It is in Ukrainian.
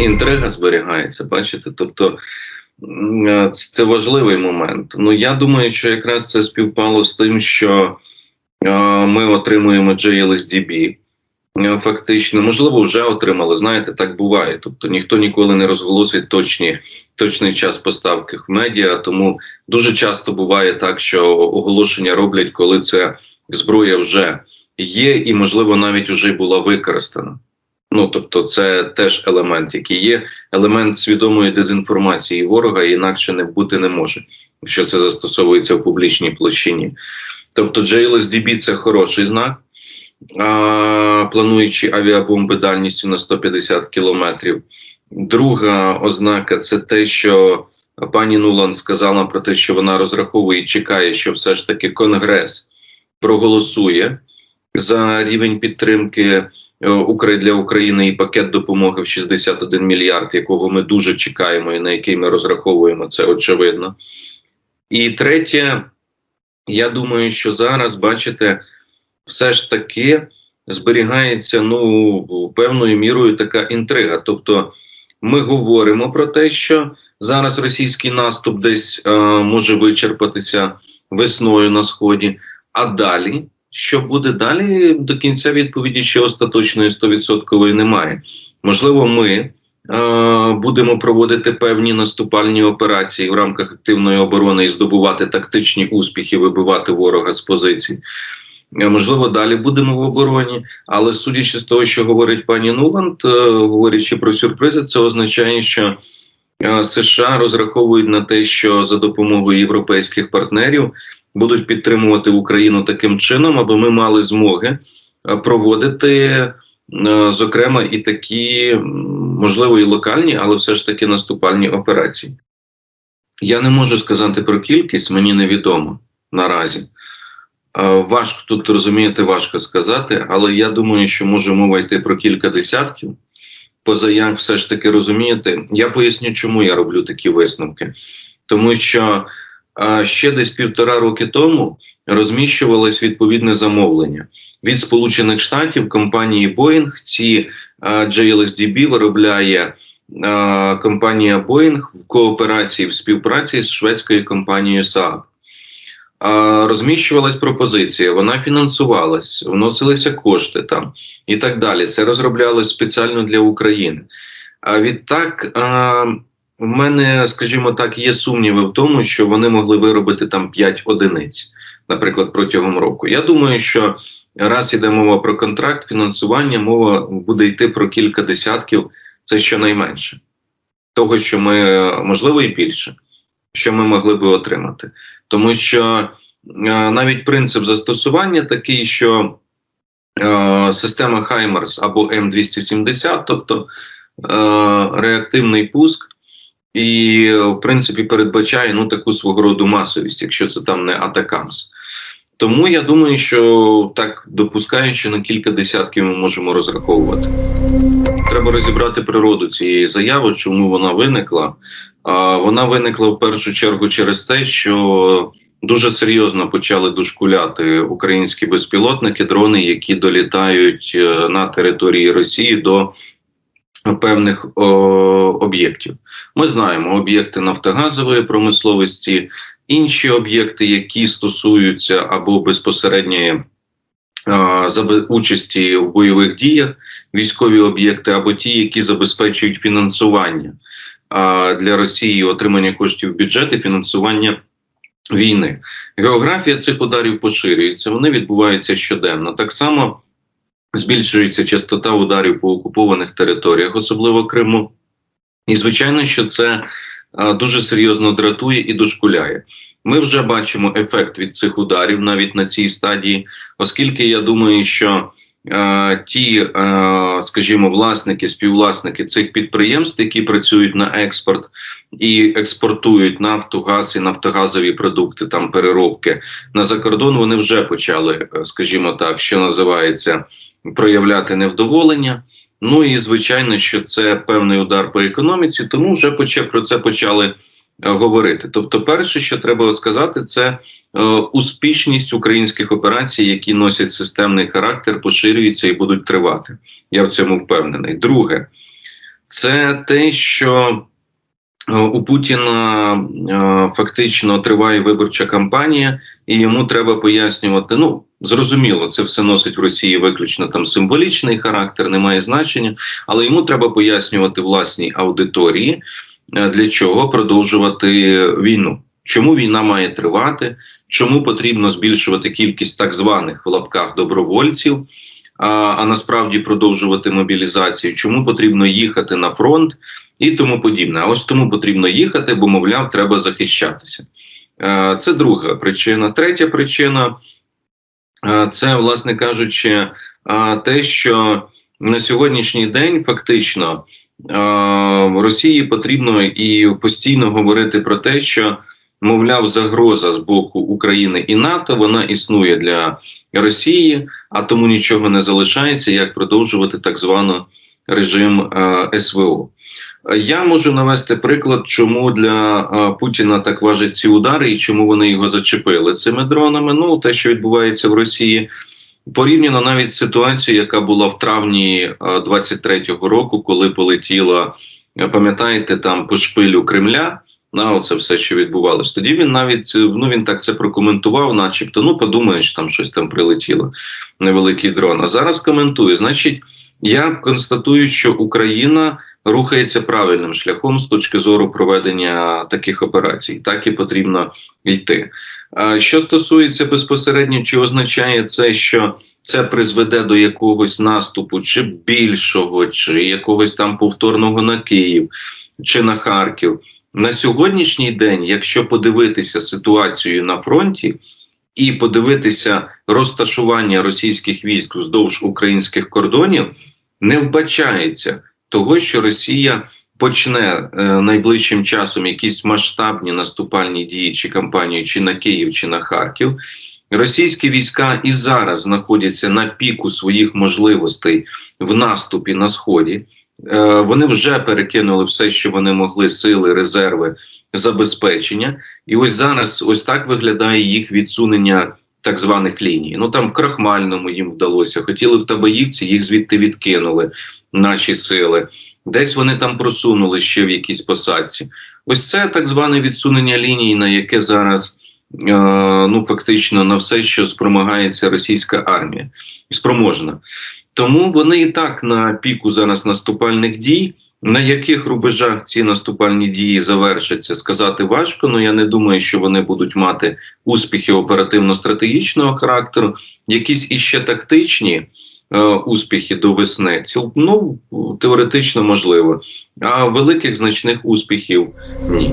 інтрига зберігається, бачите? Тобто е, це важливий момент. Ну я думаю, що якраз це співпало з тим, що е, ми отримуємо JLSDB. Е, Фактично, можливо, вже отримали. Знаєте, так буває. Тобто ніхто ніколи не розголосить точні, точний час поставки в медіа. Тому дуже часто буває так, що оголошення роблять, коли це зброя вже є, і можливо навіть вже була використана. Ну тобто, це теж елемент, який є, елемент свідомої дезінформації ворога, інакше не бути не може, якщо це застосовується в публічній площині. Тобто, JLSDB – це хороший знак, а, плануючи авіабомби дальністю на 150 кілометрів. Друга ознака це те, що пані Нуланд сказала про те, що вона розраховує і чекає, що все ж таки Конгрес проголосує за рівень підтримки для України і пакет допомоги в 61 мільярд, якого ми дуже чекаємо і на який ми розраховуємо, це очевидно. І третє, я думаю, що зараз, бачите, все ж таки зберігається ну певною мірою така інтрига. Тобто, ми говоримо про те, що зараз російський наступ десь е, може вичерпатися весною на сході, а далі. Що буде далі до кінця відповіді ще остаточної 100% немає. Можливо, ми е, будемо проводити певні наступальні операції в рамках активної оборони і здобувати тактичні успіхи, вибивати ворога з позицій. Е, Можливо, далі будемо в обороні, але судячи з того, що говорить пані Нуланд, е, говорячи про сюрпризи, це означає, що США розраховують на те, що за допомогою європейських партнерів будуть підтримувати Україну таким чином, аби ми мали змоги е, проводити, е, зокрема, і такі, можливо, і локальні, але все ж таки наступальні операції. Я не можу сказати про кількість, мені невідомо наразі. Е, Важко тут розумієте, важко сказати, але я думаю, що може мова йти про кілька десятків. Поза як все ж таки розумієте, я поясню, чому я роблю такі висновки. Тому що а, ще десь півтора роки тому розміщувалось відповідне замовлення від Сполучених Штатів компанії Boeing. Ці а, JLSDB виробляє компанія Boeing в кооперації в співпраці з шведською компанією Saab. Розміщувалась пропозиція, вона фінансувалась, вносилися кошти там і так далі. Це розроблялось спеціально для України. А відтак, у мене, скажімо так, є сумніви в тому, що вони могли виробити там 5 одиниць, наприклад, протягом року. Я думаю, що раз іде мова про контракт, фінансування, мова буде йти про кілька десятків, це щонайменше. Того, що ми, можливо, і більше, що ми могли би отримати. Тому що е, навіть принцип застосування такий, що е, система Хаймерс або М270, тобто е, реактивний пуск, і в принципі передбачає ну таку свого роду масовість, якщо це там не Атакамс. Тому я думаю, що так допускаючи на кілька десятків, ми можемо розраховувати. Треба розібрати природу цієї заяви, чому вона виникла. А, Вона виникла в першу чергу через те, що дуже серйозно почали дошкуляти українські безпілотники, дрони, які долітають е, на території Росії до певних об'єктів. Ми знаємо об'єкти нафтогазової промисловості, інші об'єкти, які стосуються або безпосередньої участі в бойових діях, військові об'єкти, або ті, які забезпечують фінансування для Росії отримання коштів в бюджет і фінансування війни. Географія цих ударів поширюється, вони відбуваються щоденно. Так само збільшується частота ударів по окупованих територіях, особливо Криму. І звичайно, що це дуже серйозно дратує і дошкуляє. Ми вже бачимо ефект від цих ударів навіть на цій стадії, оскільки я думаю, що е, ті, е, скажімо, власники, співвласники цих підприємств, які працюють на експорт і експортують нафту, газ і нафтогазові продукти, там переробки на закордон, вони вже почали, е, скажімо так, що називається проявляти невдоволення. Ну і звичайно, що це певний удар по економіці, тому вже про це почали е, говорити. Тобто, перше, що треба сказати, це е, успішність українських операцій, які носять системний характер, поширюються і будуть тривати. Я в цьому впевнений. Друге, це те, що е, у Путіна е, фактично триває виборча кампанія, і йому треба пояснювати. Ну зрозуміло, це все носить в Росії виключно там символічний характер, не має значення, але йому треба пояснювати власній аудиторії, е, для чого продовжувати війну. Чому війна має тривати? Чому потрібно збільшувати кількість так званих в лапках добровольців? а, а насправді продовжувати мобілізацію, чому потрібно їхати на фронт і тому подібне. А ось тому потрібно їхати, бо, мовляв, треба захищатися. Е, Це друга причина. Третя причина е, це, власне кажучи, е, те, що на сьогоднішній день фактично е, Росії потрібно і постійно говорити про те, що. Мовляв, загроза з боку України і НАТО вона існує для Росії, а тому нічого не залишається, як продовжувати так званий режим е, СВО. Я можу навести приклад, чому для е, Путіна так важать ці удари і чому вони його зачепили цими дронами. Ну те, що відбувається в Росії, порівняно навіть ситуацією, яка була в травні е, 23-го року, коли полетіла, е, пам'ятаєте, там по шпилю Кремля. На оце все, що відбувалось. Тоді він навіть ну він так це прокоментував, начебто, ну подумаєш, там щось там прилетіло, невеликий дрон. А зараз коментую. Значить, я констатую, що Україна рухається правильним шляхом з точки зору проведення таких операцій. Так і потрібно йти. Що стосується безпосередньо, чи означає це, що це призведе до якогось наступу, чи більшого, чи якогось там повторного на Київ, чи на Харків. На сьогоднішній день, якщо подивитися ситуацію на фронті і подивитися розташування російських військ вздовж українських кордонів, не вбачається того, що Росія почне е, найближчим часом якісь масштабні наступальні дії чи кампанії, чи на Київ, чи на Харків. Російські війська і зараз знаходяться на піку своїх можливостей в наступі на сході. Е, вони вже перекинули все, що вони могли, сили, резерви, забезпечення. І ось зараз ось так виглядає їх відсунення так званих ліній. Ну там в Крахмальному їм вдалося. Хотіли в Табаївці, їх звідти відкинули наші сили. Десь вони там просунули ще в якійсь посадці. Ось це так зване відсунення ліній, на яке зараз. Е, ну, фактично на все, що спромагається російська армія, спроможна. Тому вони і так на піку зараз наступальних дій. На яких рубежах ці наступальні дії завершаться, сказати важко. але я не думаю, що вони будуть мати успіхи оперативно-стратегічного характеру, якісь іще тактичні е, успіхи до весни. Ціл, ну теоретично можливо, а великих значних успіхів ні.